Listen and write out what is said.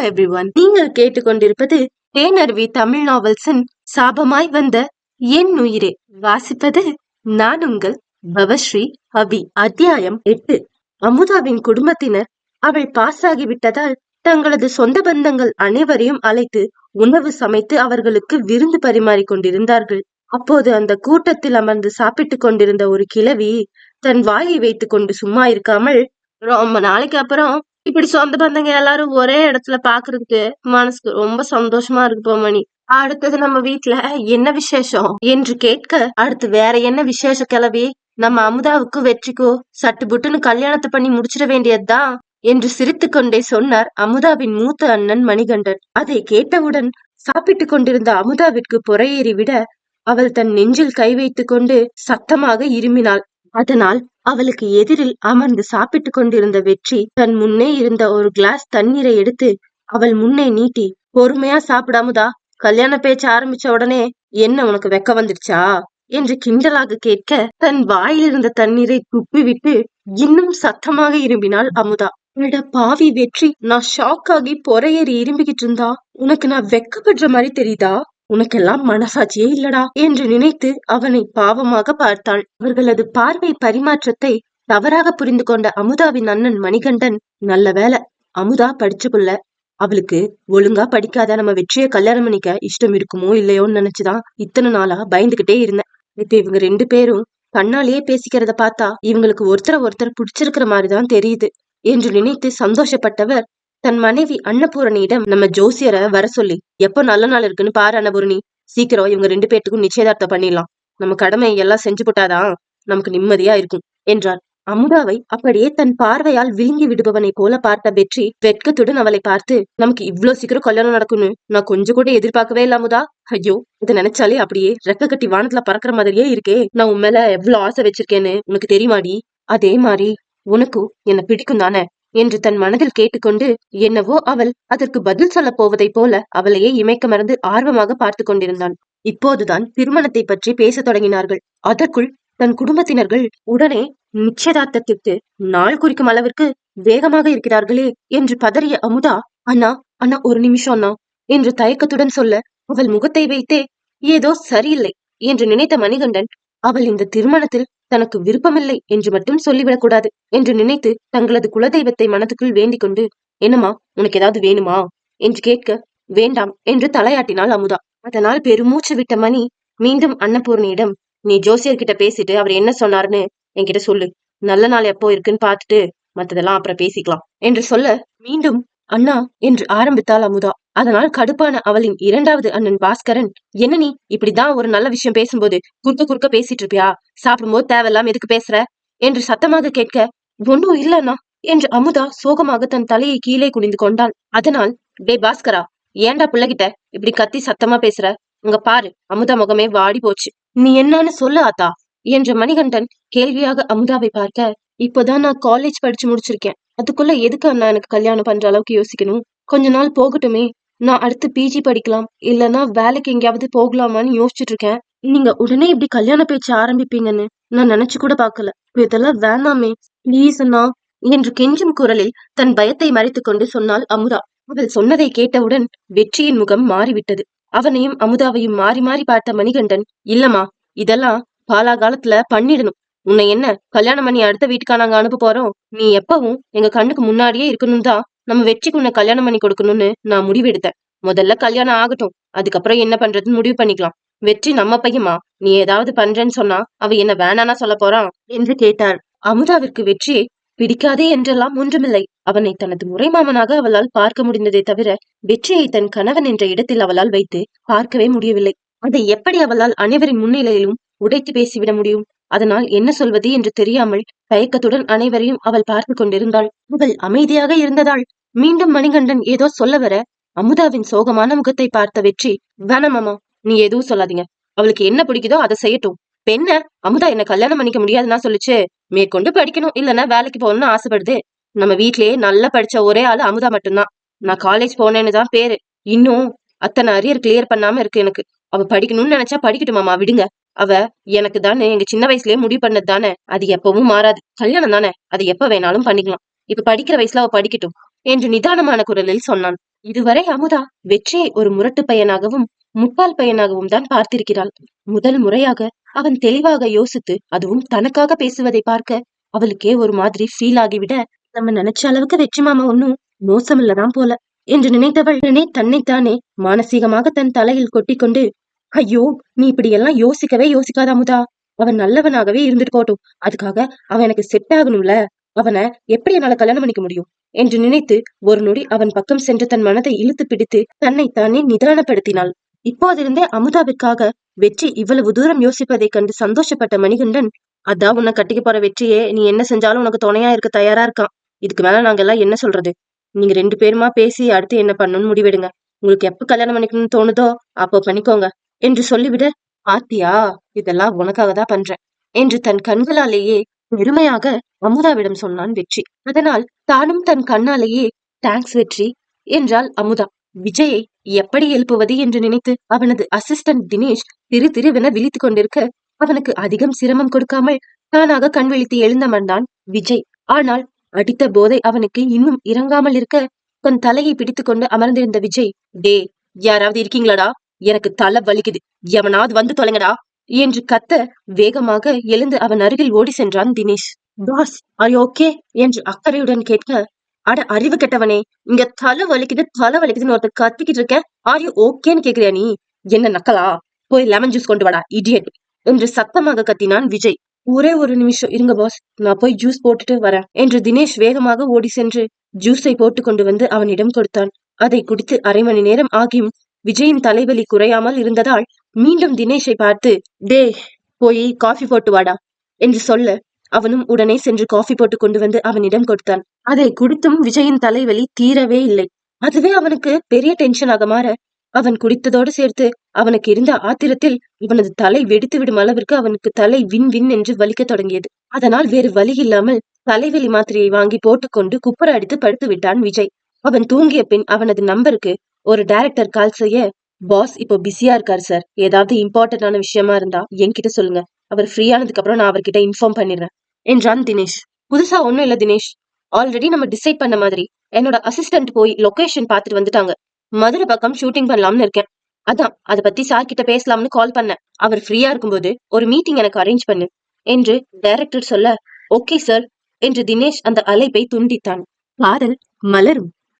Every one நீங்கள் கேட்டுக்கொண்டிருப்பது தேனருவி தமிழ் நாவல்ஸின் சாபமாய் வந்த என் உயிரே. வாசிப்பது நான் உங்கள் பவஸ்ரீ அபி. அத்தியாயம் எட்டு. அமுதாவின் குடும்பத்தினர் அவள் பாஸ் ஆகிவிட்டதால் தங்களது சொந்த பந்தங்கள் அனைவரையும் அழைத்து உணவு சமைத்து அவர்களுக்கு விருந்து பரிமாறிக் கொண்டிருந்தார்கள். அப்போது அந்த கூட்டத்தில் அமர்ந்து சாப்பிட்டுக் கொண்டிருந்த ஒரு கிழவி தன் வாயை வைத்துக் கொண்டு சும்மா இருக்காமல் ரொம்ப நாளைக்கு அப்புறம் இப்படி சொந்த பந்தங்க எல்லாரும் ஒரே இடத்துல பாக்குறதுக்கு மனசுக்கு ரொம்ப சந்தோஷமா இருக்கு போமணி அடுத்தது நம்ம வீட்டுல என்ன விசேஷம் என்று கேட்க அடுத்து வேற என்ன விசேஷ கிளவி நம்ம அமுதாவுக்கு வெற்றிக்கோ சட்டு புட்டுன்னு கல்யாணத்தை பண்ணி முடிச்சிட வேண்டியதுதான் என்று சிரித்து கொண்டே சொன்னார் அமுதாவின் மூத்த அண்ணன் மணிகண்டன். அதை கேட்டவுடன் சாப்பிட்டு கொண்டிருந்த அமுதாவிற்கு பொறையேறி விட அவள் தன் நெஞ்சில் கை வைத்துக் கொண்டு சத்தமாக இருமினாள். அதனால் அவளுக்கு எதிரில் அமர்ந்து சாப்பிட்டுக் கொண்டிருந்த வெற்றி தன் முன்னே இருந்த ஒரு கிளாஸ் தண்ணீரை எடுத்து அவள் முன்னே நீட்டி பொறுமையா சாப்பிடாமுதா? கல்யாண பேச்சு ஆரம்பிச்ச உடனே என்ன உனக்கு வெக்க வந்துடுச்சா? என்று கிண்டலாக கேட்க தன் வாயில் இருந்த தண்ணீரை துப்பிவிட்டு இன்னும் சத்தமாக இரும்பினாள் அமுதா. அட பாவி வெற்றி நான் ஷாக் ஆகி பொறையேறி இரும்பிக்கிட்டு இருந்தா? உனக்கு நான் வெக்கப்படுற மாதிரி தெரியுதா? உனக்கெல்லாம் மனசாட்சியே இல்லடா என்று நினைத்து அவனை பாவமாக பார்த்தாள். அவர்களது பார்வை பரிமாற்றத்தை தவறாக புரிந்து கொண்ட அமுதாவின் அண்ணன் மணிகண்டன் நல்ல வேலை அமுதா படிச்சுக்குள்ள அவளுக்கு ஒழுங்கா படிக்காத நம்ம வெற்றியை கல்யாணம் பண்ணிக்க இஷ்டம் இருக்குமோ இல்லையோன்னு நினைச்சுதான் இத்தனை நாளா பயந்துகிட்டே இருந்தேன். இப்ப இவங்க ரெண்டு பேரும் கண்ணாலேயே பேசிக்கிறத பார்த்தா இவங்களுக்கு ஒருத்தர ஒருத்தர் பிடிச்சிருக்கிற மாதிரிதான் தெரியுது என்று நினைத்து சந்தோஷப்பட்டவர் தன் மனைவி அன்னபூரணியிடம் நம்ம ஜோசியரை வர சொல்லி எப்போ நல்ல நாள் இருக்குன்னு பாரு அன்னபூரணி. சீக்கிரம் இவங்க ரெண்டு பேர்த்துக்கும் நிச்சயதார்த்தம் பண்ணிடலாம். நம்ம கடமை எல்லாம் செஞ்சு போட்டாதான் நமக்கு நிம்மதியா இருக்கும் என்றார். அமுதாவை அப்படியே தன் பார்வையால் விழுங்கி விடுபவனை போல பார்த்த வெற்றி வெட்கத்துடன் அவளை பார்த்து நமக்கு இவ்ளோ சீக்கிரம் கல்யாணம் நடக்கும்னு நான் கொஞ்சம் கூட எதிர்பார்க்கவே இல்ல அமுதா. ஐயோ இதை நினைச்சாலே அப்படியே ரெக்க கட்டி வானத்துல பறக்கிற மாதிரியே இருக்கே. நான் உன் மேல எவ்வளவு ஆசை வச்சிருக்கேன்னு உனக்கு தெரியுமாடி? அதே மாதிரி உனக்கும் என்ன பிடிக்கும் தானே? என்று தன் மனதில் கேட்டுக்கொண்டு என்னவோ அவள் அதற்கு பதில் சொல்ல போவதைப் போல அவளையே இமைக்க மறந்து ஆர்வமாக பார்த்து கொண்டிருந்தான். இப்போதுதான் திருமணத்தை பற்றி பேசத் தொடங்கினார்கள். அதற்குள் தன் குடும்பத்தினர்கள் உடனே நிச்சயதார்த்தத்திற்கு நாள் குறிக்கும் அளவிற்கு வேகமாக இருக்கிறார்களே என்று பதறிய அமுதா அண்ணா அண்ணா ஒரு நிமிஷம் அண்ணா என்று தயக்கத்துடன் சொல்ல அவள் முகத்தை வைத்தே ஏதோ சரியில்லை என்று நினைத்த மணிகண்டன் அவள் இந்த திருமணத்தில் தனக்கு விருப்பமில்லை என்று மட்டும் சொல்லிவிடக் கூடாது என்று நினைத்து தங்களது குலதெய்வத்தை மனதுக்குள் வேண்டிக் கொண்டு என்னம்மா உனக்கு ஏதாவது வேணுமா? என்று கேட்க வேண்டாம் என்று தலையாட்டினாள் அமுதா. அதனால் பெருமூச்சு விட்ட மணி மீண்டும் அன்னபூர்ணியிடம் நீ ஜோசியர்கிட்ட பேசிட்டு அவர் என்ன சொன்னாருன்னு என்கிட்ட சொல்லு. நல்ல நாள் எப்போ இருக்குன்னு பார்த்துட்டு மத்ததெல்லாம் அப்புறம் பேசிக்கலாம் என்று சொல்ல மீண்டும் அண்ணா என்று ஆரம்பித்தாள் அமுதா. அதனால் கடுப்பான அவளின் இரண்டாவது அண்ணன் பாஸ்கரன் என்ன நீ? இப்படிதான் ஒரு நல்ல விஷயம் பேசும்போது குறுக்க குறுக்க பேசிட்டு இருப்பியா சாப்பிடும்போது தேவையில்லாம எதுக்கு பேசுற? என்று சத்தமாக கேட்க ஒன்னும் இல்லண்ணா என்று அமுதா சோகமாக தன் தலையை கீழே குனிந்து கொண்டாள். அதனால் டே பாஸ்கரா ஏன்டா பிள்ளைகிட்ட இப்படி கத்தி சத்தமா பேசுற? உங்க பாரு அமுதா முகமே வாடி போச்சு. நீ என்னன்னு சொல்லு ஆத்தா என்ற மணிகண்டன் கேள்வியாக அமுதாவை பார்க்க இப்போதான் நான் காலேஜ் படிச்சு முடிச்சிருக்கேன். அதுக்குள்ள எதுக்கு அண்ணா எனக்கு கல்யாணம் பண்ற அளவுக்கு யோசிக்கணும்? கொஞ்ச நாள் போகட்டுமே நான் அடுத்து பிஜி படிக்கலாம் இல்லைன்னா வேலைக்கு எங்கேயாவது போகலாமான்னு யோசிச்சுட்டு இருக்கேன். நீங்க உடனே இப்படி கல்யாண பேச்சு ஆரம்பிப்பீங்கன்னு நான் நினைச்சு கூட பாக்கல இதெல்லாம் வேணாமே ப்ளீஸ் அண்ணா என்று கெஞ்சும் குரலில் தன் பயத்தை மறைத்துக் கொண்டு சொன்னாள் அமுதா. அவள் சொன்னதை கேட்டவுடன் வெற்றியின் முகம் மாறிவிட்டது. அவனையும் அமுதாவையும் மாறி மாறி பார்த்த மணிகண்டன் இல்லம்மா இதெல்லாம் பாலாகாலத்துல பண்ணிடணும். உன்னை என்ன கல்யாணம் பண்ணி அடுத்த வீட்டுக்கா நாங்க அனுப்ப போறோம்? நீ எப்பவும் எங்க கண்ணுக்கு முன்னாடியே இருக்கணும் தான் நம்ம வெற்றிக்கு உன்னை கல்யாணம் பண்ணி கொடுக்கணும்னு நான் முடிவெடுத்தேன். முதல்ல கல்யாணம் ஆகட்டும். அதுக்கப்புறம் என்ன பண்றதுன்னு முடிவு பண்ணிக்கலாம். வெற்றி நம்ம பையமா நீ ஏதாவது பண்றேன்னு சொன்னா அவ என்ன வேணானா சொல்ல போறான் என்று கேட்டார் அமுதாவிற்கு வெற்றியை பிடிக்காதே என்றெல்லாம் ஒன்றுமில்லை. அவனை தனது முறைமாமனாக அவளால் பார்க்க முடிந்ததே தவிர வெற்றியை தன் கணவன் என்ற இடத்தில் அவளால் வைத்து பார்க்கவே முடியவில்லை. அதை எப்படி அவளால் அனைவரின் முன்னிலையிலும் உடைத்து பேசிவிட முடியும்? அதனால் என்ன சொல்வது என்று தெரியாமல் தயக்கத்துடன் அனைவரையும் அவள் பார்த்து கொண்டிருந்தாள். அவள் அமைதியாக இருந்ததால் மீண்டும் மணிகண்டன் ஏதோ சொல்ல வர அமுதாவின் சோகமான முகத்தை பார்த்த வெற்றி வேணாமாமா நீ எதுவும் சொல்லாதீங்க. அவளுக்கு என்ன பிடிக்குதோ அதை செய்யட்டும். பெண்ண அமுதா என்ன கல்யாணம் பண்ணிக்க முடியாதுன்னா சொல்லிச்சு. மேற்கொண்டு படிக்கணும் இல்லைன்னா வேலைக்கு போகணும்னு ஆசைப்படுது. நம்ம வீட்லயே நல்லா படிச்ச ஒரே ஆள் அமுதா மட்டும்தான். நான் காலேஜ் போனேன்னு தான் பேரு. இன்னும் அத்தனை அரியர் கிளியர் பண்ணாம இருக்கு எனக்கு. அவ படிக்கணும்னு நினைச்சா படிக்கட்டுமாமா விடுங்க. அவ எனக்கு தானே எங்க சின்ன வயசுலயே முடிவு பண்ணது தானே அது எப்பவும் மாறாது. கல்யாணம் தானே அது எப்ப வேணாலும் பண்ணிக்கலாம். இப்ப படிக்கிற வயசுல அவ படிக்கட்டும் என்று நிதானமான குரலில் சொன்னான். இதுவரை அமுதா வெற்றியை ஒரு முரட்டு பையனாகவும் முட்டாள் பையனாகவும் தான் பார்த்திருக்கிறாள். முதல் முறையாக அவன் தெளிவாக யோசித்து அதுவும் தனக்காக பேசுவதை பார்க்க அவளுக்கே ஒரு மாதிரி ஃபீல் ஆகிவிட நம்ம நினைச்ச அளவுக்கு வெற்றி மாமா ஒன்னும் மோசமில்லதான் போல என்று நினைத்தவள் நினை தன்னைத்தானே மானசீகமாக தன் தலையில் கொட்டிக்கொண்டு ஐயோ நீ இப்படி எல்லாம் யோசிக்கவே யோசிக்காத அமுதா அவன் நல்லவனாகவே இருந்துட்டு போட்டும் அதுக்காக அவன் எனக்கு செட் ஆகணும்ல. அவனை எப்படி என்னால கல்யாணம் பண்ணிக்க முடியும்? என்று நினைத்து ஒரு நொடி அவன் பக்கம் சென்று தன் மனதை இழுத்து பிடித்து தன்னை தானே நிதானப்படுத்தினாள். இப்போதிருந்தே அமுதாவிற்காக வெற்றி இவ்வளவு தூரம் யோசிப்பதைக் கண்டு சந்தோஷப்பட்ட மணிகண்டன் அதான் உன்னை கட்டிக்க போற வெற்றியே நீ என்ன செஞ்சாலும் உனக்கு துணையா இருக்க தயாரா இருக்கான். இதுக்கு மேல நாங்க எல்லாம் என்ன சொல்றது? நீங்க ரெண்டு பேருமா பேசி அடுத்து என்ன பண்ணணும்னு முடிவெடுங்க. உங்களுக்கு எப்ப கல்யாணம் பண்ணிக்கணும்னு தோணுதோ அப்போ பண்ணிக்கோங்க. என்று சொல்லிவிட பாத்தியா இதெல்லாம் உனக்காக தான் பண்றேன் என்று தன் கண்களாலேயே பெருமையாக அமுதாவிடம் சொன்னான் வெற்றி. அதனால் தானும் தன் கண்ணாலேயே தேங்க்ஸ் வெற்றி என்றாள் அமுதா. விஜயை எப்படி எழுப்புவது என்று நினைத்து அவனது அசிஸ்டன்ட் தினேஷ் திரு திருவென விழித்துக் கொண்டிருக்க அவனுக்கு அதிகம் சிரமம் கொடுக்காமல் தானாக கண் விழித்து எழுந்தமர்ந்தான் விஜய். ஆனால் அடித்த போதை அவனுக்கு இன்னும் இறங்காமல் இருக்க தன் தலையை பிடித்துக்கொண்டு அமர்ந்திருந்த விஜய் டே யாராவது இருக்கீங்களாடா? எனக்கு தலை வலிக்குது. எவனாவது வந்து தொலைங்கடா. என்று கத்த வேகமாக எழுந்து அவன் அருகில் ஓடி சென்றான் தினேஷ். பாஸ் ஐ ஓகே என்று அக்கறையுடன் கேட்க அட அறிவு கெட்டவனே இங்க தலை வலிக்குது தலை வலிக்குதுன்னு ஒருத்தர் கத்திக்கிட்டு இருக்க. ஆர் யூ ஓகேன்னு கேக்குறியா நீ? என்ன நக்கலா? போய் லெமன் ஜூஸ் கொண்டு வாடா இடியட் என்று சத்தமாக கத்தினான் விஜய். ஒரே ஒரு நிமிஷம் இருங்க பாஸ் நான் போய் ஜூஸ் போட்டுட்டு வரேன். என்று தினேஷ் வேகமாக ஓடி சென்று ஜூஸை போட்டு கொண்டு வந்து அவனிடம் கொடுத்தான். அதை குடித்து அரை மணி நேரம் ஆகியும் விஜயின் தலைவலி குறையாமல் இருந்ததால் மீண்டும் தினேஷை பார்த்து டே போய் காஃபி போட்டு வாடா என்று சொல்ல அவனும் உடனே சென்று காஃபி போட்டு கொண்டு வந்து அவனிடம் கொடுத்தான். அதை குடித்தும் விஜயின் தலைவலி தீரவே இல்லை. அதுவே அவனுக்கு பெரிய டென்ஷனாக மாற அவன் குடித்ததோடு சேர்த்து அவனுக்கு இருந்த ஆத்திரத்தில் இவனது தலை வெடித்து விடும் அளவிற்கு அவனுக்கு தலை வின் வின் என்று வலிக்க தொடங்கியது. அதனால் வேறு வழி இல்லாமல் தலைவலி மாத்திரையை வாங்கி போட்டுக்கொண்டு குப்புற அடித்து படுத்து விட்டான் விஜய். அவன் தூங்கிய பின் அவனது நம்பருக்கு ஒரு டைரக்டர் கால் செய்ய பாஸ் இப்போ பிஸியா இருக்காரு சார் ஏதாவது இம்பார்ட்டன்டான விஷயமா இருந்தா என்கிட்ட சொல்லுங்க. அவர் ஃப்ரீ ஆனதுக்கு அப்புறம் நான் அவர்கிட்ட இன்ஃபார்ம் பண்ணிடுறேன். என்றான் தினேஷ். புதுசா ஒண்ணும் இல்ல தினேஷ். ஆல்ரெடி நம்ம டிசைட் பண்ண மாதிரி என்னோட அசிஸ்டன்ட் போய் லொகேஷன் பார்த்துட்டு வந்துட்டாங்க. மதுரை பக்கம் ஷூட்டிங் பண்ணலாம்னு இருக்கேன். அதான் அதை பத்தி சார் கிட்ட பேசலாம்னு கால் பண்ணேன். அவர் ஃப்ரீயா இருக்கும்போது ஒரு மீட்டிங் எனக்கு அரேஞ்ச் பண்ணு என்று டைரக்டர் சொல்ல ஓகே சார் என்று தினேஷ் அந்த அழைப்பை துண்டித்தான். காதல் மலரும்.